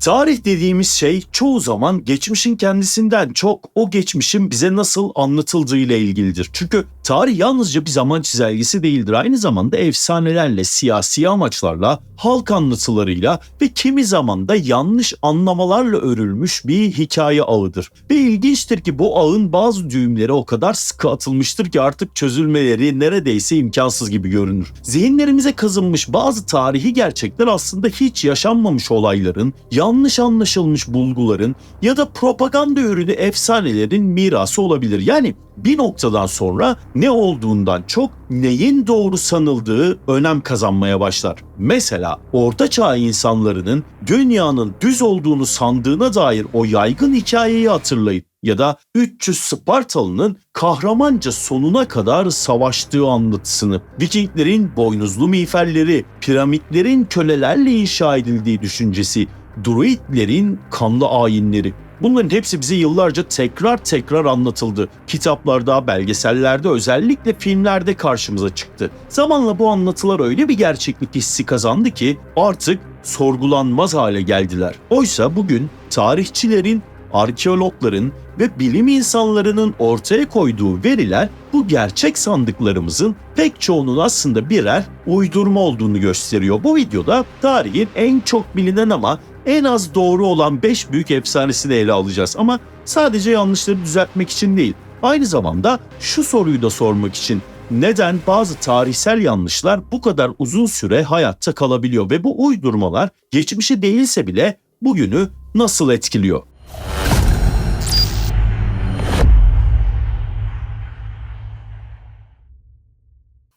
Tarih dediğimiz şey çoğu zaman geçmişin kendisinden çok o geçmişin bize nasıl anlatıldığı ile ilgilidir. Çünkü tarih yalnızca bir zaman çizelgesi değildir. Aynı zamanda efsanelerle, siyasi amaçlarla, halk anlatılarıyla ve kimi zaman da yanlış anlamalarla örülmüş bir hikaye ağıdır. Ve ilginçtir ki bu ağın bazı düğümleri o kadar sıkı atılmıştır ki artık çözülmeleri neredeyse imkansız gibi görünür. Zihinlerimize kazınmış bazı tarihi gerçekler aslında hiç yaşanmamış olayların, yanlış anlaşılmış bulguların ya da propaganda ürünü efsanelerin mirası olabilir. Yani bir noktadan sonra ne olduğundan çok neyin doğru sanıldığı önem kazanmaya başlar. Mesela Orta Çağ insanlarının dünyanın düz olduğunu sandığına dair o yaygın hikayeyi hatırlayın ya da 300 Spartalı'nın kahramanca sonuna kadar savaştığı anlatısını, Vikinglerin boynuzlu miğferleri, piramitlerin kölelerle inşa edildiği düşüncesi, Druidlerin kanlı ayinleri. Bunların hepsi bize yıllarca tekrar tekrar anlatıldı. Kitaplarda, belgesellerde, özellikle filmlerde karşımıza çıktı. Zamanla bu anlatılar öyle bir gerçeklik hissi kazandı ki artık sorgulanmaz hale geldiler. Oysa bugün tarihçilerin, arkeologların ve bilim insanlarının ortaya koyduğu veriler bu gerçek sandıklarımızın pek çoğunun aslında birer uydurma olduğunu gösteriyor. Bu videoda tarihin en çok bilinen ama en az doğru olan 5 büyük efsanesini ele alacağız ama sadece yanlışları düzeltmek için değil. Aynı zamanda şu soruyu da sormak için neden bazı tarihsel yanlışlar bu kadar uzun süre hayatta kalabiliyor ve bu uydurmalar geçmişi değilse bile bugünü nasıl etkiliyor?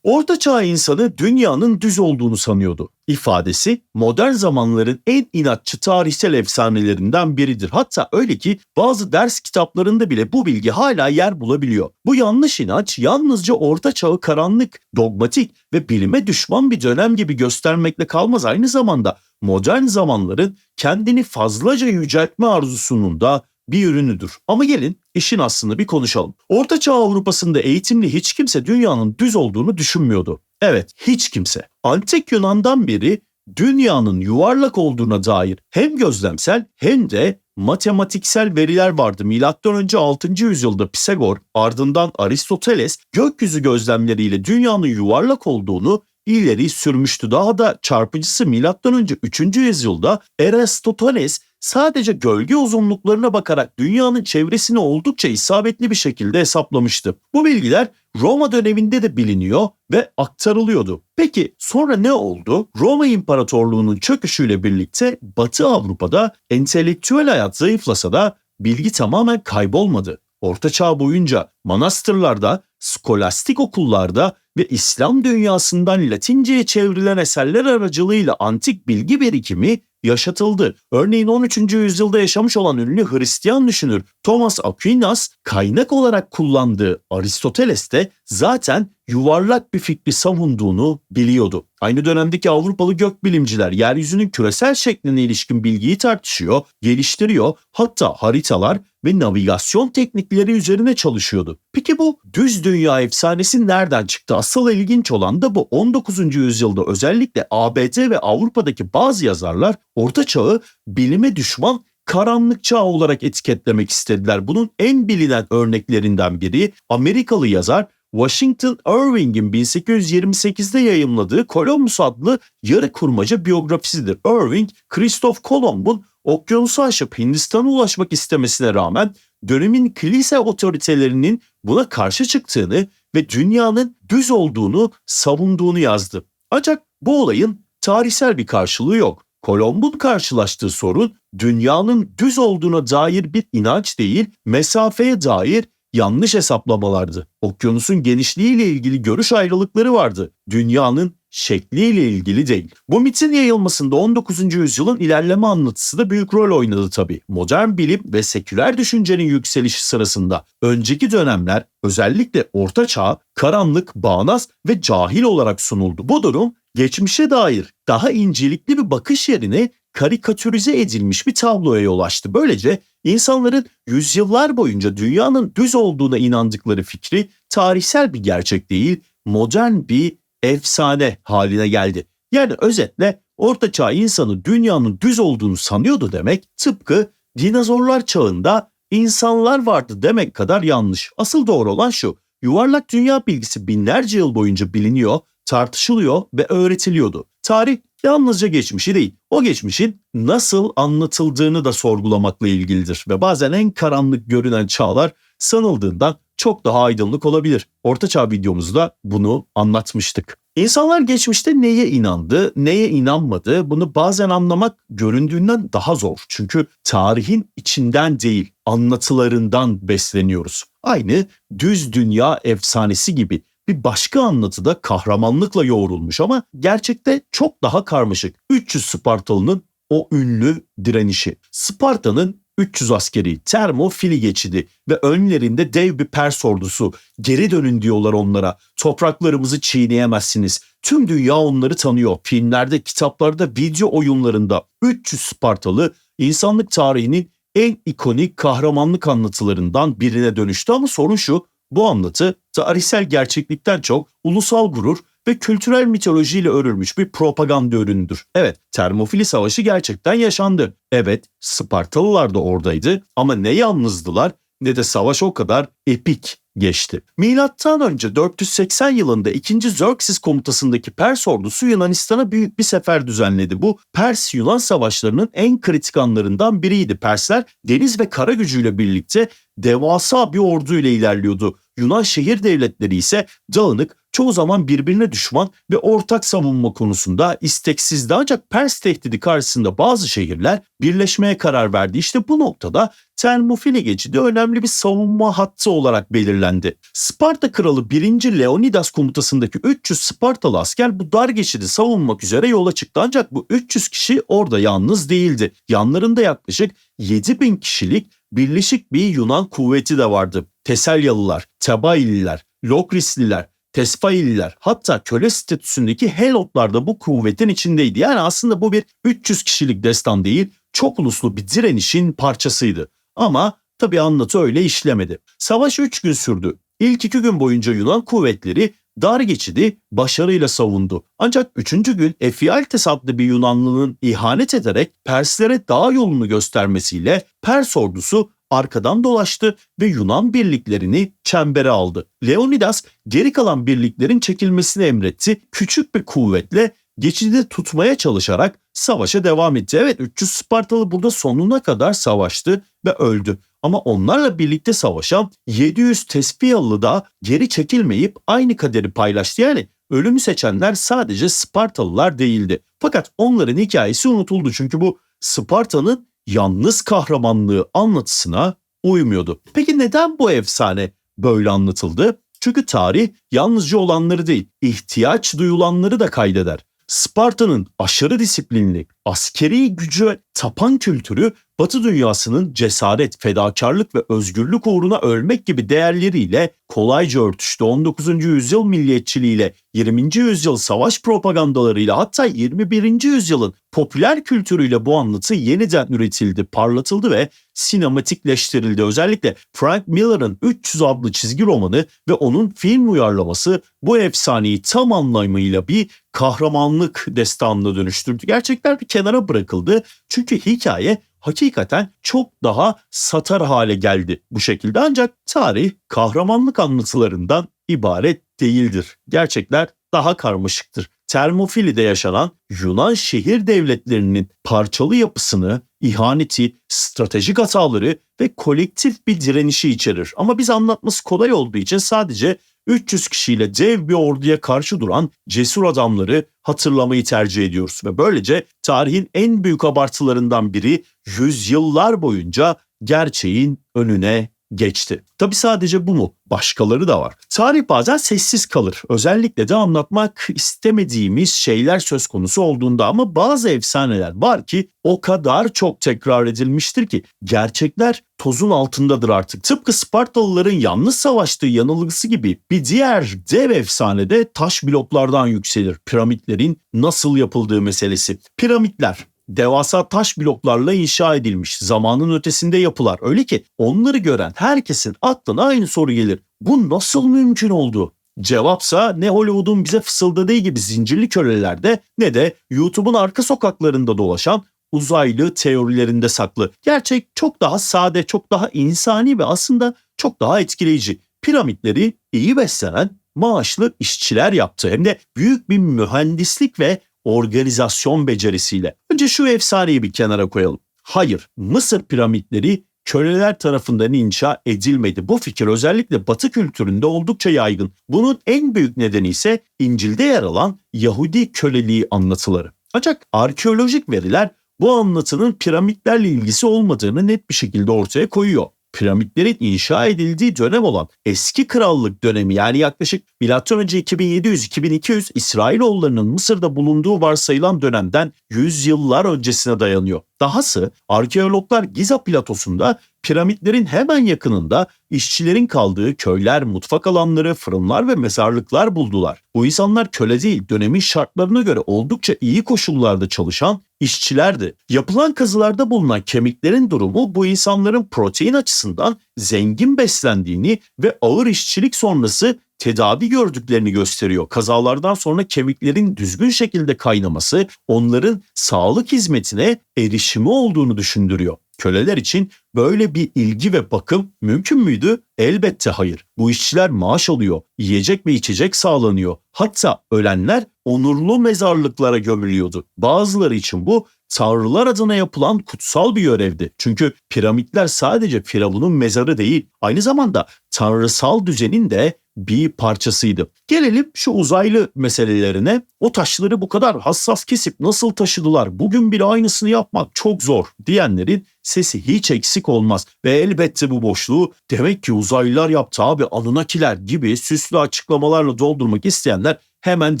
Orta Çağ insanı dünyanın düz olduğunu sanıyordu. İfadesi modern zamanların en inatçı tarihsel efsanelerinden biridir. Hatta öyle ki bazı ders kitaplarında bile bu bilgi hala yer bulabiliyor. Bu yanlış inanç yalnızca Orta Çağ'ı karanlık, dogmatik ve bilime düşman bir dönem gibi göstermekle kalmaz. Aynı zamanda modern zamanların kendini fazlaca yüceltme arzusunun da bir ürünüdür. Ama gelin işin aslını bir konuşalım. Orta Çağ Avrupa'sında eğitimli hiç kimse dünyanın düz olduğunu düşünmüyordu. Evet, hiç kimse. Antik Yunan'dan beri dünyanın yuvarlak olduğuna dair hem gözlemsel hem de matematiksel veriler vardı. Milattan önce 6. yüzyılda Pisagor, ardından Aristoteles gökyüzü gözlemleriyle dünyanın yuvarlak olduğunu ileri sürmüştü. Daha da çarpıcısı milattan önce 3. yüzyılda Eratosthenes sadece gölge uzunluklarına bakarak dünyanın çevresini oldukça isabetli bir şekilde hesaplamıştı. Bu bilgiler Roma döneminde de biliniyor ve aktarılıyordu. Peki sonra ne oldu? Roma İmparatorluğu'nun çöküşüyle birlikte Batı Avrupa'da entelektüel hayat zayıflasa da bilgi tamamen kaybolmadı. Orta Çağ boyunca manastırlarda, skolastik okullarda ve İslam dünyasından Latince'ye çevrilen eserler aracılığıyla antik bilgi birikimi yaşatıldı. Örneğin 13. yüzyılda yaşamış olan ünlü Hristiyan düşünür Thomas Aquinas kaynak olarak kullandığı Aristoteles de zaten yuvarlak bir fikri savunduğunu biliyordu. Aynı dönemdeki Avrupalı gökbilimciler yeryüzünün küresel şekline ilişkin bilgiyi tartışıyor, geliştiriyor, hatta haritalar ve navigasyon teknikleri üzerine çalışıyordu. Peki bu düz dünya efsanesi nereden çıktı? Asıl ilginç olan da bu 19. yüzyılda özellikle ABD ve Avrupa'daki bazı yazarlar Orta Çağ'ı bilime düşman karanlık çağ olarak etiketlemek istediler. Bunun en bilinen örneklerinden biri Amerikalı yazar Washington Irving'in 1828'de yayımladığı Columbus adlı yarı kurmaca biyografisidir. Irving, Christoph Kolomb'un okyanusu aşıp Hindistan'a ulaşmak istemesine rağmen dönemin kilise otoritelerinin buna karşı çıktığını ve dünyanın düz olduğunu savunduğunu yazdı. Ancak bu olayın tarihsel bir karşılığı yok. Kolomb'un karşılaştığı sorun dünyanın düz olduğuna dair bir inanç değil, mesafeye dair yanlış hesaplamalardı. Okyanusun genişliğiyle ilgili görüş ayrılıkları vardı. Dünyanın şekliyle ilgili değil. Bu mitin yayılmasında 19. yüzyılın ilerleme anlatısı da büyük rol oynadı tabii. Modern bilim ve seküler düşüncenin yükselişi sırasında önceki dönemler özellikle Orta Çağ karanlık, bağnaz ve cahil olarak sunuldu. Bu durum geçmişe dair daha incelikli bir bakış yerine karikatürize edilmiş bir tabloya yol açtı. Böylece insanların yüzyıllar boyunca dünyanın düz olduğuna inandıkları fikri tarihsel bir gerçek değil, modern bir efsane haline geldi. Yani özetle ortaçağ insanı dünyanın düz olduğunu sanıyordu demek tıpkı dinozorlar çağında insanlar vardı demek kadar yanlış. Asıl doğru olan şu. Yuvarlak dünya bilgisi binlerce yıl boyunca biliniyor, tartışılıyor ve öğretiliyordu. Tarih yalnızca geçmişi değil, o geçmişin nasıl anlatıldığını da sorgulamakla ilgilidir ve bazen en karanlık görünen çağlar sanıldığından çok daha aydınlık olabilir. Ortaçağ videomuzda bunu anlatmıştık. İnsanlar geçmişte neye inandı, neye inanmadı bunu bazen anlamak göründüğünden daha zor. Çünkü tarihin içinden değil, anlatılarından besleniyoruz. Aynı düz dünya efsanesi gibi bir başka anlatıda kahramanlıkla yoğrulmuş ama gerçekte çok daha karmaşık. 300 Spartalı'nın o ünlü direnişi. Sparta'nın 300 askeri Termofili geçidi ve önlerinde dev bir Pers ordusu. Geri dönün diyorlar onlara. Topraklarımızı çiğneyemezsiniz. Tüm dünya onları tanıyor. Filmlerde, kitaplarda, video oyunlarında 300 Spartalı insanlık tarihinin en ikonik kahramanlık anlatılarından birine dönüştü ama sorun şu bu anlatı tarihsel gerçeklikten çok ulusal gurur ve kültürel mitolojiyle örülmüş bir propaganda ürünüdür. Evet, Termofili Savaşı gerçekten yaşandı. Evet, Spartalılar da oradaydı ama ne yalnızdılar ne de savaş o kadar epik geçti. Milattan önce 480 yılında 2. Xerxes komutasındaki Pers ordusu Yunanistan'a büyük bir sefer düzenledi. Bu Pers-Yunan savaşlarının en kritik anlarından biriydi. Persler deniz ve kara gücüyle birlikte devasa bir ordu ile ilerliyordu. Yunan şehir devletleri ise dağınık, çoğu zaman birbirine düşman ve ortak savunma konusunda isteksizdi. Ancak Pers tehdidi karşısında bazı şehirler birleşmeye karar verdi. İşte bu noktada Termofili geçidi önemli bir savunma hattı olarak belirlendi. Sparta kralı 1. Leonidas komutasındaki 300 Spartalı asker bu dar geçidi savunmak üzere yola çıktı. Ancak bu 300 kişi orada yalnız değildi. Yanlarında yaklaşık 7000 kişilik birleşik bir Yunan kuvveti de vardı. Teselyalılar, Tebaililer, Lokrisliler, Tesfaililer hatta köle statüsündeki Helotlar da bu kuvvetin içindeydi. Yani aslında bu bir 300 kişilik destan değil, çok uluslu bir direnişin parçasıydı. Ama tabi anlatı öyle işlemedi. Savaş 3 gün sürdü. İlk 2 gün boyunca Yunan kuvvetleri dar geçidi başarıyla savundu. Ancak 3. gün Efialtes adlı bir Yunanlının ihanet ederek Perslere dağ yolunu göstermesiyle Pers ordusu arkadan dolaştı ve Yunan birliklerini çembere aldı. Leonidas geri kalan birliklerin çekilmesini emretti. Küçük bir kuvvetle geçidi tutmaya çalışarak savaşa devam etti. Evet 300 Spartalı burada sonuna kadar savaştı ve öldü. Ama onlarla birlikte savaşan 700 Tesfiyalı da geri çekilmeyip aynı kaderi paylaştı. Yani ölümü seçenler sadece Spartalılar değildi. Fakat onların hikayesi unutuldu çünkü bu Sparta'nın yalnız kahramanlığı anlatısına uymuyordu. Peki neden bu efsane böyle anlatıldı? Çünkü tarih yalnızca olanları değil, ihtiyaç duyulanları da kaydeder. Sparta'nın aşırı disiplinli, askeri gücü tapan kültürü Batı dünyasının cesaret, fedakarlık ve özgürlük uğruna ölmek gibi değerleriyle kolayca örtüştü. 19. yüzyıl milliyetçiliğiyle, 20. yüzyıl savaş propagandalarıyla hatta 21. yüzyılın popüler kültürüyle bu anlatı yeniden üretildi, parlatıldı ve sinematikleştirildi. Özellikle Frank Miller'ın 300 adlı çizgi romanı ve onun film uyarlaması bu efsaneyi tam anlamıyla bir kahramanlık destanına dönüştürdü. Gerçekler bir kenara bırakıldı çünkü hikaye hakikaten çok daha satar hale geldi bu şekilde. Ancak tarih kahramanlık anlatılarından ibaret değildir. Gerçekler daha karmaşıktır. Termofili'de yaşanan Yunan şehir devletlerinin parçalı yapısını, ihaneti, stratejik hataları ve kolektif bir direnişi içerir. Ama biz anlatması kolay olduğu için sadece 300 kişiyle dev bir orduya karşı duran cesur adamları hatırlamayı tercih ediyoruz. Ve böylece tarihin en büyük abartılarından biri yüzyıllar boyunca gerçeğin önüne geçti. Tabi sadece bu mu? Başkaları da var. Tarih bazen sessiz kalır. Özellikle de anlatmak istemediğimiz şeyler söz konusu olduğunda ama bazı efsaneler var ki o kadar çok tekrar edilmiştir ki gerçekler tozun altındadır artık. Tıpkı Spartalıların yalnız savaştığı yanılgısı gibi bir diğer dev efsane de taş bloklardan yükselir. Piramitlerin nasıl yapıldığı meselesi. Piramitler devasa taş bloklarla inşa edilmiş zamanın ötesinde yapılar. Öyle ki onları gören herkesin aklına aynı soru gelir. Bu nasıl mümkün oldu? Cevapsa ne Hollywood'un bize fısıldadığı gibi zincirli kölelerde ne de YouTube'un arka sokaklarında dolaşan uzaylı teorilerinde saklı. Gerçek çok daha sade, çok daha insani ve aslında çok daha etkileyici. Piramitleri iyi beslenen, maaşlı işçiler yaptı. Hem de büyük bir mühendislik ve organizasyon becerisiyle. Önce şu efsaneyi bir kenara koyalım. Hayır, Mısır piramitleri köleler tarafından inşa edilmedi. Bu fikir özellikle Batı kültüründe oldukça yaygın. Bunun en büyük nedeni ise İncil'de yer alan Yahudi köleliği anlatıları. Ancak arkeolojik veriler bu anlatının piramitlerle ilgisi olmadığını net bir şekilde ortaya koyuyor piramitlerin inşa edildiği dönem olan eski krallık dönemi yani yaklaşık M.Ö. 2700-2200 İsrailoğullarının Mısır'da bulunduğu varsayılan dönemden yüzyıllar öncesine dayanıyor. Dahası arkeologlar Giza platosunda piramitlerin hemen yakınında işçilerin kaldığı köyler, mutfak alanları, fırınlar ve mezarlıklar buldular. Bu insanlar köle değil, dönemin şartlarına göre oldukça iyi koşullarda çalışan işçilerdi. Yapılan kazılarda bulunan kemiklerin durumu bu insanların protein açısından zengin beslendiğini ve ağır işçilik sonrası tedavi gördüklerini gösteriyor. Kazalardan sonra kemiklerin düzgün şekilde kaynaması onların sağlık hizmetine erişimi olduğunu düşündürüyor. Köleler için böyle bir ilgi ve bakım mümkün müydü? Elbette hayır. Bu işçiler maaş alıyor, yiyecek ve içecek sağlanıyor. Hatta ölenler onurlu mezarlıklara gömülüyordu. Bazıları için bu tanrılar adına yapılan kutsal bir görevdi. Çünkü piramitler sadece Firavun'un mezarı değil, aynı zamanda tanrısal düzenin de bir parçasıydı. Gelelim şu uzaylı meselelerine. O taşları bu kadar hassas kesip nasıl taşıdılar? Bugün bile aynısını yapmak çok zor diyenlerin sesi hiç eksik olmaz. Ve elbette bu boşluğu demek ki uzaylılar yaptı abi Anunnakiler gibi süslü açıklamalarla doldurmak isteyenler hemen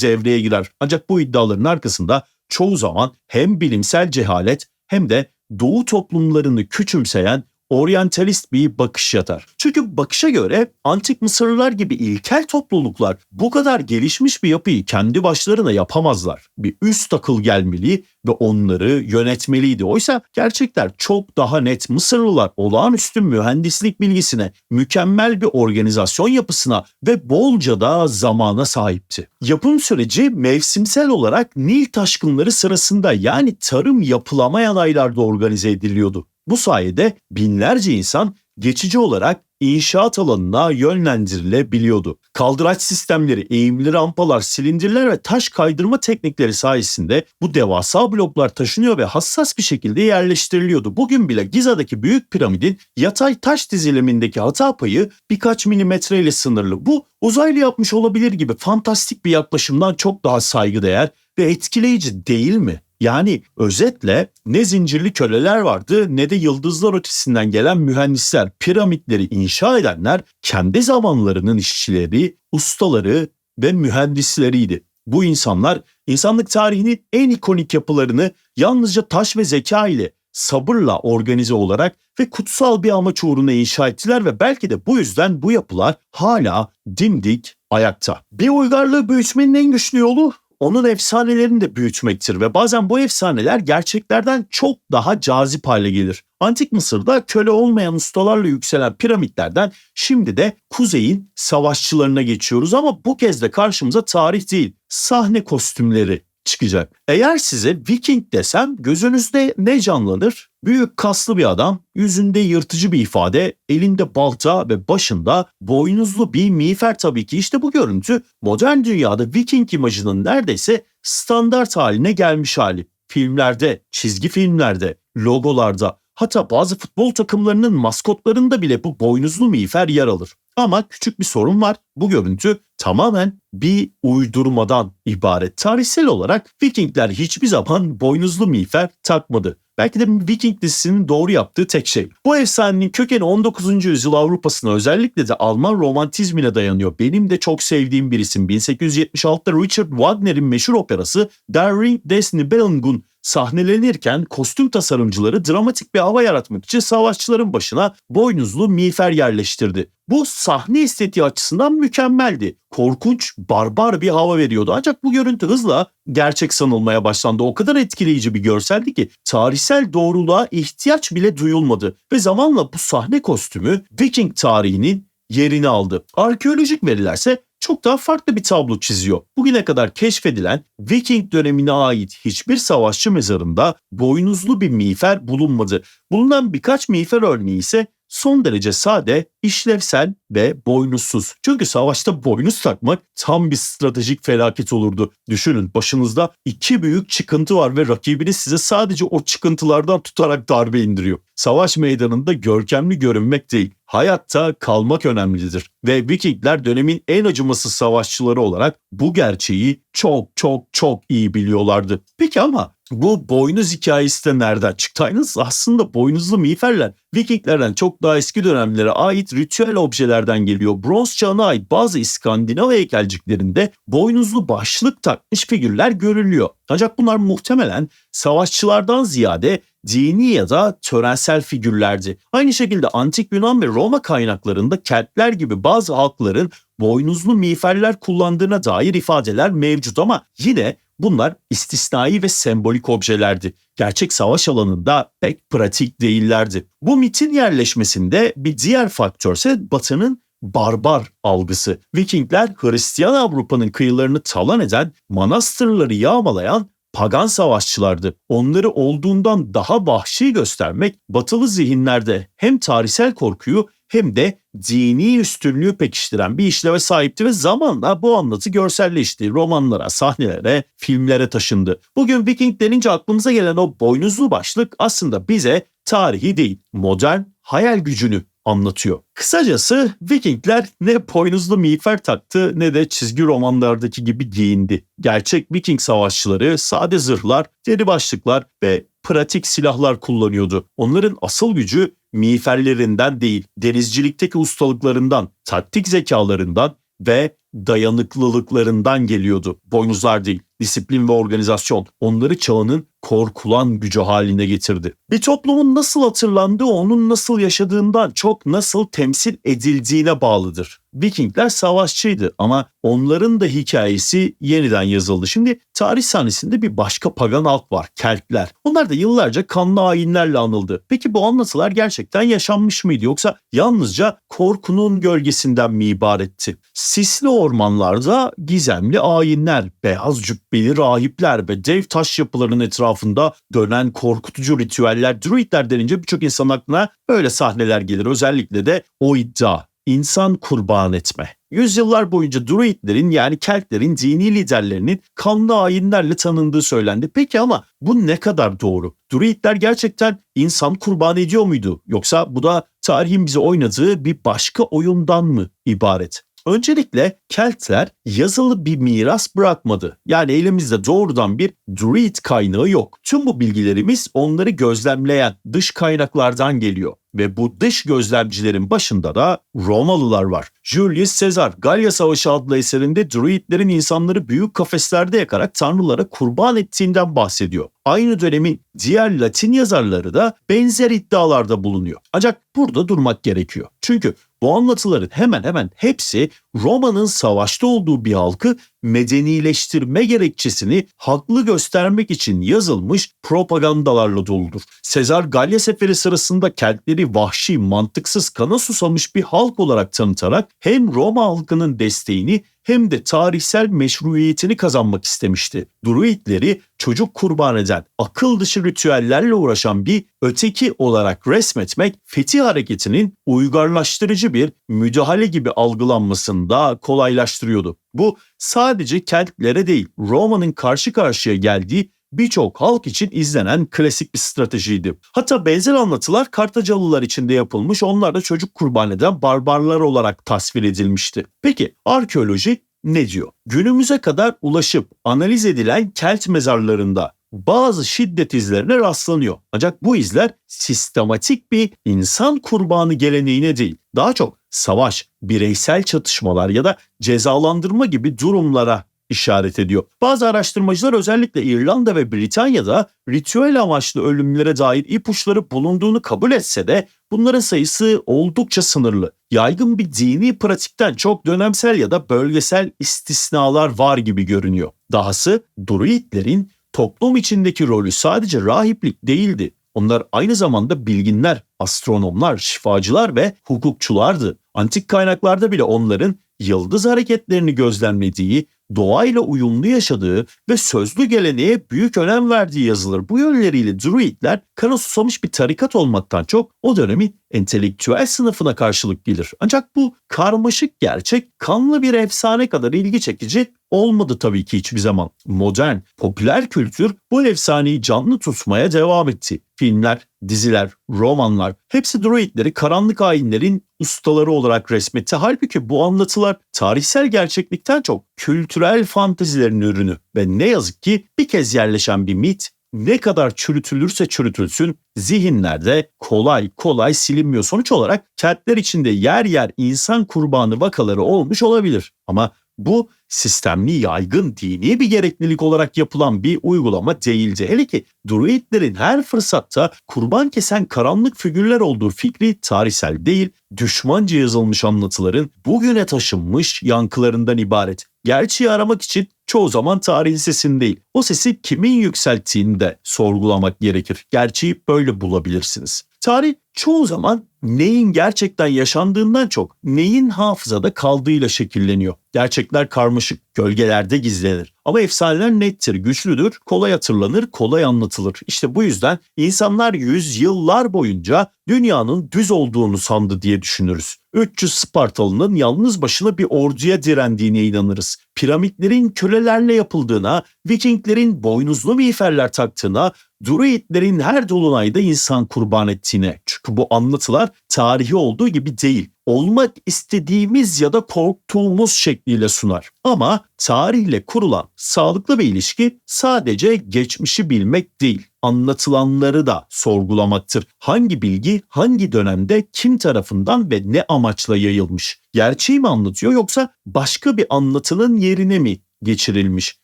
devreye girer. Ancak bu iddiaların arkasında çoğu zaman hem bilimsel cehalet hem de doğu toplumlarını küçümseyen oryantalist bir bakış yatar. Çünkü bakışa göre antik Mısırlılar gibi ilkel topluluklar bu kadar gelişmiş bir yapıyı kendi başlarına yapamazlar. Bir üst akıl gelmeli ve onları yönetmeliydi. Oysa gerçekler çok daha net. Mısırlılar olağanüstü mühendislik bilgisine, mükemmel bir organizasyon yapısına ve bolca da zamana sahipti. Yapım süreci mevsimsel olarak Nil taşkınları sırasında yani tarım yapılamayan aylarda organize ediliyordu. Bu sayede binlerce insan geçici olarak inşaat alanına yönlendirilebiliyordu. Kaldıraç sistemleri, eğimli rampalar, silindirler ve taş kaydırma teknikleri sayesinde bu devasa bloklar taşınıyor ve hassas bir şekilde yerleştiriliyordu. Bugün bile Giza'daki büyük piramidin yatay taş dizilimindeki hata payı birkaç milimetre ile sınırlı. Bu uzaylı yapmış olabilir gibi fantastik bir yaklaşımdan çok daha saygıdeğer ve etkileyici değil mi? Yani özetle ne zincirli köleler vardı ne de yıldızlar ötesinden gelen mühendisler, piramitleri inşa edenler kendi zamanlarının işçileri, ustaları ve mühendisleriydi. Bu insanlar insanlık tarihinin en ikonik yapılarını yalnızca taş ve zeka ile sabırla organize olarak ve kutsal bir amaç uğruna inşa ettiler ve belki de bu yüzden bu yapılar hala dimdik ayakta. Bir uygarlığı büyütmenin en güçlü yolu onun efsanelerini de büyütmektir ve bazen bu efsaneler gerçeklerden çok daha cazip hale gelir. Antik Mısır'da köle olmayan ustalarla yükselen piramitlerden şimdi de kuzeyin savaşçılarına geçiyoruz ama bu kez de karşımıza tarih değil, sahne kostümleri çıkacak. Eğer size Viking desem gözünüzde ne canlanır? Büyük kaslı bir adam, yüzünde yırtıcı bir ifade, elinde balta ve başında boynuzlu bir miğfer tabii ki. İşte bu görüntü modern dünyada Viking imajının neredeyse standart haline gelmiş hali. Filmlerde, çizgi filmlerde, logolarda, hatta bazı futbol takımlarının maskotlarında bile bu boynuzlu miğfer yer alır. Ama küçük bir sorun var. Bu görüntü tamamen bir uydurmadan ibaret. Tarihsel olarak Vikingler hiçbir zaman boynuzlu miğfer takmadı. Belki de Viking dizisinin doğru yaptığı tek şey. Bu efsanenin kökeni 19. yüzyıl Avrupa'sına özellikle de Alman romantizmine dayanıyor. Benim de çok sevdiğim bir isim 1876'da Richard Wagner'in meşhur operası Der Ring des Nibelungen sahnelenirken kostüm tasarımcıları dramatik bir hava yaratmak için savaşçıların başına boynuzlu miğfer yerleştirdi. Bu sahne estetiği açısından mükemmeldi. Korkunç, barbar bir hava veriyordu. Ancak bu görüntü hızla gerçek sanılmaya başlandı. O kadar etkileyici bir görseldi ki tarihsel doğruluğa ihtiyaç bile duyulmadı. Ve zamanla bu sahne kostümü Viking tarihinin yerini aldı. Arkeolojik verilerse çok daha farklı bir tablo çiziyor. Bugüne kadar keşfedilen Viking dönemine ait hiçbir savaşçı mezarında boynuzlu bir miğfer bulunmadı. Bulunan birkaç miğfer örneği ise son derece sade, işlevsel ve boynuzsuz. Çünkü savaşta boynuz takmak tam bir stratejik felaket olurdu. Düşünün başınızda iki büyük çıkıntı var ve rakibiniz size sadece o çıkıntılardan tutarak darbe indiriyor. Savaş meydanında görkemli görünmek değil, hayatta kalmak önemlidir. Ve Vikingler dönemin en acımasız savaşçıları olarak bu gerçeği çok çok çok iyi biliyorlardı. Peki ama bu boynuz hikayesi de nereden çıktı? Aynısı aslında boynuzlu miğferler Vikinglerden çok daha eski dönemlere ait ritüel objelerden geliyor. Bronz çağına ait bazı İskandinav heykelciklerinde boynuzlu başlık takmış figürler görülüyor. Ancak bunlar muhtemelen savaşçılardan ziyade dini ya da törensel figürlerdi. Aynı şekilde antik Yunan ve Roma kaynaklarında Keltler gibi bazı halkların boynuzlu miğferler kullandığına dair ifadeler mevcut ama yine bunlar istisnai ve sembolik objelerdi. Gerçek savaş alanında pek pratik değillerdi. Bu mitin yerleşmesinde bir diğer faktör ise Batı'nın barbar algısı. Vikingler Hristiyan Avrupa'nın kıyılarını talan eden, manastırları yağmalayan pagan savaşçılardı. Onları olduğundan daha vahşi göstermek batılı zihinlerde hem tarihsel korkuyu hem de dini üstünlüğü pekiştiren bir işleve sahipti ve zamanla bu anlatı görselleşti. Romanlara, sahnelere, filmlere taşındı. Bugün Viking denince aklımıza gelen o boynuzlu başlık aslında bize tarihi değil, modern hayal gücünü anlatıyor. Kısacası Vikingler ne boynuzlu miğfer taktı ne de çizgi romanlardaki gibi giyindi. Gerçek Viking savaşçıları sade zırhlar, deri başlıklar ve pratik silahlar kullanıyordu. Onların asıl gücü miğferlerinden değil, denizcilikteki ustalıklarından, taktik zekalarından ve dayanıklılıklarından geliyordu. Boynuzlar değil, disiplin ve organizasyon onları çağının korkulan gücü haline getirdi. Bir toplumun nasıl hatırlandığı onun nasıl yaşadığından çok nasıl temsil edildiğine bağlıdır. Vikingler savaşçıydı ama onların da hikayesi yeniden yazıldı. Şimdi tarih sahnesinde bir başka pagan halk var, Keltler. Onlar da yıllarca kanlı ayinlerle anıldı. Peki bu anlatılar gerçekten yaşanmış mıydı yoksa yalnızca korkunun gölgesinden mi ibaretti? Sisli ormanlarda gizemli ayinler, beyaz cübbeli rahipler ve dev taş yapılarının etrafında dönen korkutucu ritüeller, druidler denince birçok insan aklına böyle sahneler gelir. Özellikle de o iddia, insan kurban etme. Yüzyıllar boyunca Druidlerin yani Keltlerin dini liderlerinin kanlı ayinlerle tanındığı söylendi. Peki ama bu ne kadar doğru? Druidler gerçekten insan kurban ediyor muydu? Yoksa bu da tarihin bize oynadığı bir başka oyundan mı ibaret? Öncelikle Keltler yazılı bir miras bırakmadı. Yani elimizde doğrudan bir Druid kaynağı yok. Tüm bu bilgilerimiz onları gözlemleyen dış kaynaklardan geliyor. Ve bu dış gözlemcilerin başında da Romalılar var. Julius Caesar Galya Savaşı adlı eserinde Druidlerin insanları büyük kafeslerde yakarak tanrılara kurban ettiğinden bahsediyor. Aynı dönemin diğer Latin yazarları da benzer iddialarda bulunuyor. Ancak burada durmak gerekiyor. Çünkü bu anlatıların hemen hemen hepsi Roma'nın savaşta olduğu bir halkı medenileştirme gerekçesini haklı göstermek için yazılmış propagandalarla doludur. Sezar Galya seferi sırasında Keltleri vahşi, mantıksız, kana susamış bir halk olarak tanıtarak hem Roma halkının desteğini hem de tarihsel meşruiyetini kazanmak istemişti. Druidleri çocuk kurban eden, akıl dışı ritüellerle uğraşan bir öteki olarak resmetmek fetih hareketinin uygarlaştırıcı bir müdahale gibi algılanmasını da kolaylaştırıyordu. Bu sadece Keltlere değil Roma'nın karşı karşıya geldiği birçok halk için izlenen klasik bir stratejiydi. Hatta benzer anlatılar Kartacalılar için de yapılmış, onlar da çocuk kurban eden barbarlar olarak tasvir edilmişti. Peki arkeoloji ne diyor? Günümüze kadar ulaşıp analiz edilen Kelt mezarlarında bazı şiddet izlerine rastlanıyor. Ancak bu izler sistematik bir insan kurbanı geleneğine değil, daha çok savaş, bireysel çatışmalar ya da cezalandırma gibi durumlara işaret ediyor. Bazı araştırmacılar özellikle İrlanda ve Britanya'da ritüel amaçlı ölümlere dair ipuçları bulunduğunu kabul etse de bunların sayısı oldukça sınırlı. Yaygın bir dini pratikten çok dönemsel ya da bölgesel istisnalar var gibi görünüyor. Dahası Druidlerin toplum içindeki rolü sadece rahiplik değildi. Onlar aynı zamanda bilginler, astronomlar, şifacılar ve hukukçulardı. Antik kaynaklarda bile onların yıldız hareketlerini gözlemlediği, doğayla uyumlu yaşadığı ve sözlü geleneğe büyük önem verdiği yazılır. Bu yönleriyle Druidler kana susamış bir tarikat olmaktan çok o dönemin entelektüel sınıfına karşılık gelir. Ancak bu karmaşık gerçek kanlı bir efsane kadar ilgi çekici olmadı tabii ki hiçbir zaman. Modern, popüler kültür bu efsaneyi canlı tutmaya devam etti. Filmler, diziler, romanlar hepsi druidleri karanlık hainlerin ustaları olarak resmetti. Halbuki bu anlatılar tarihsel gerçeklikten çok kültürel fantezilerin ürünü ve ne yazık ki bir kez yerleşen bir mit ne kadar çürütülürse çürütülsün zihinlerde kolay kolay silinmiyor. Sonuç olarak kentler içinde yer yer insan kurbanı vakaları olmuş olabilir. Ama bu sistemli yaygın dini bir gereklilik olarak yapılan bir uygulama değildi. Hele ki druidlerin her fırsatta kurban kesen karanlık figürler olduğu fikri tarihsel değil, düşmanca yazılmış anlatıların bugüne taşınmış yankılarından ibaret. Gerçeği aramak için çoğu zaman tarihin sesini değil, o sesi kimin yükselttiğini de sorgulamak gerekir. Gerçeği böyle bulabilirsiniz. Tarih çoğu zaman neyin gerçekten yaşandığından çok neyin hafızada kaldığıyla şekilleniyor. Gerçekler karmaşık, gölgelerde gizlenir. Ama efsaneler nettir, güçlüdür, kolay hatırlanır, kolay anlatılır. İşte bu yüzden insanlar yüzyıllar boyunca dünyanın düz olduğunu sandı diye düşünürüz. 300 Spartalı'nın yalnız başına bir orduya direndiğine inanırız. Piramitlerin kölelerle yapıldığına, Vikinglerin boynuzlu miğferler taktığına, Druidlerin her dolunayda insan kurban ettiğine. Çünkü bu anlatılar tarihi olduğu gibi değil. Olmak istediğimiz ya da korktuğumuz şekliyle sunar. Ama tarihle kurulan sağlıklı bir ilişki sadece geçmişi bilmek değil anlatılanları da sorgulamaktır. Hangi bilgi hangi dönemde kim tarafından ve ne amaçla yayılmış? Gerçeği mi anlatıyor yoksa başka bir anlatının yerine mi geçirilmiş?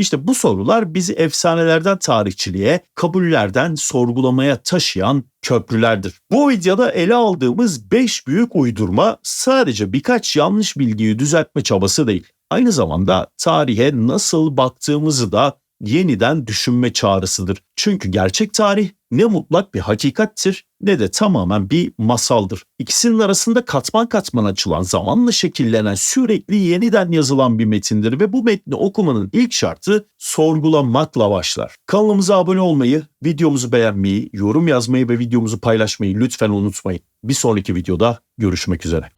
İşte bu sorular bizi efsanelerden tarihçiliğe, kabullerden sorgulamaya taşıyan köprülerdir. Bu videoda ele aldığımız 5 büyük uydurma sadece birkaç yanlış bilgiyi düzeltme çabası değil. Aynı zamanda tarihe nasıl baktığımızı da yeniden düşünme çağrısıdır. Çünkü gerçek tarih ne mutlak bir hakikattir ne de tamamen bir masaldır. İkisinin arasında katman katman açılan, zamanla şekillenen, sürekli yeniden yazılan bir metindir ve bu metni okumanın ilk şartı sorgulamakla başlar. Kanalımıza abone olmayı, videomuzu beğenmeyi, yorum yazmayı ve videomuzu paylaşmayı lütfen unutmayın. Bir sonraki videoda görüşmek üzere.